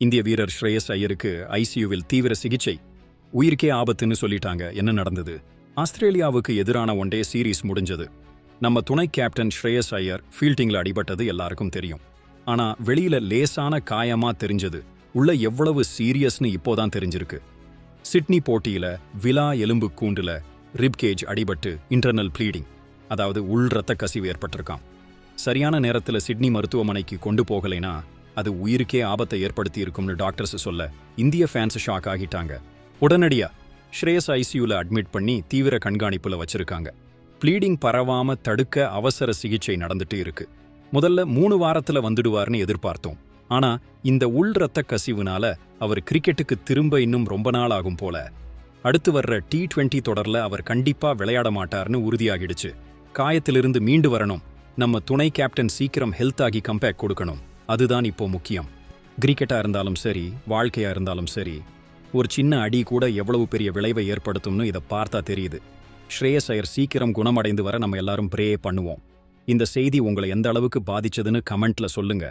இந்திய வீரர் ஸ்ரேயஸ் ஐயருக்கு ஐசியூவில் தீவிர சிகிச்சை. உயிருக்கே ஆபத்துன்னு சொல்லிட்டாங்க. என்ன நடந்தது? ஆஸ்திரேலியாவுக்கு எதிரான ஒன்டே சீரீஸ் முடிஞ்சது. நம்ம துணை கேப்டன் ஸ்ரேயஸ் ஐயர் ஃபீல்டிங்ல அடிபட்டது எல்லாருக்கும் தெரியும். ஆனா வெளியில லேசான காயமா தெரிஞ்சது. உள்ள எவ்வளவு சீரியஸ்னு இப்போதான் தெரிஞ்சிருக்கு. சிட்னி போட்டியில விலா எலும்பு கூண்டுல ரிப்கேஜ் அடிபட்டு இன்டர்னல் ப்ளீடிங் அதாவது உள் ரத்த கசிவு ஏற்பட்டிருக்கான் சரியான நேரத்துல சிட்னி மருத்துவமனைக்கு கொண்டு போகலைனா அது உயிருக்கே ஆபத்தை ஏற்படுத்தி இருக்கும்னு டாக்டர்ஸ் சொல்ல இந்திய ஃபேன்ஸ் ஷாக் ஆகிட்டாங்க. உடனடியா ஸ்ரேயஸ் ஐசியூல அட்மிட் பண்ணி தீவிர கண்காணிப்புல வச்சிருக்காங்க. ப்ளீடிங் பரவாம தடுக்க அவசர சிகிச்சை நடந்துட்டு இருக்கு. முதல்ல மூணு வாரத்துல வந்துடுவார்னு எதிர்பார்த்தோம். ஆனா இந்த உள் ரத்த கசிவுனால அவர் கிரிக்கெட்டுக்கு திரும்ப இன்னும் ரொம்ப நாள் ஆகும் போல. அடுத்து வர்ற டி டுவெண்ட்டி தொடர்ல அவர் கண்டிப்பா விளையாட மாட்டார்னு உறுதியாகிடுச்சு. காயத்திலிருந்து மீண்டு வரணும். நம்ம துணை கேப்டன் சீக்கிரம் ஹெல்த் ஆகி கம்பேக் கொடுக்கணும். அதுதான் இப்போ முக்கியம். கிரிக்கெட்டா இருந்தாலும் சரி வாழ்க்கையா இருந்தாலும் சரி ஒரு சின்ன அடி கூட எவ்வளவு பெரிய விளைவை ஏற்படுத்தும்னு இதை பார்த்தா தெரியுது. ஸ்ரேயஸ் ஐயர் சீக்கிரம் குணமடைந்து வர நம்ம எல்லாரும் ப்ரே பண்ணுவோம். இந்த செய்தி உங்களை எந்த அளவுக்கு பாதிச்சதுன்னு கமெண்ட்ல சொல்லுங்க.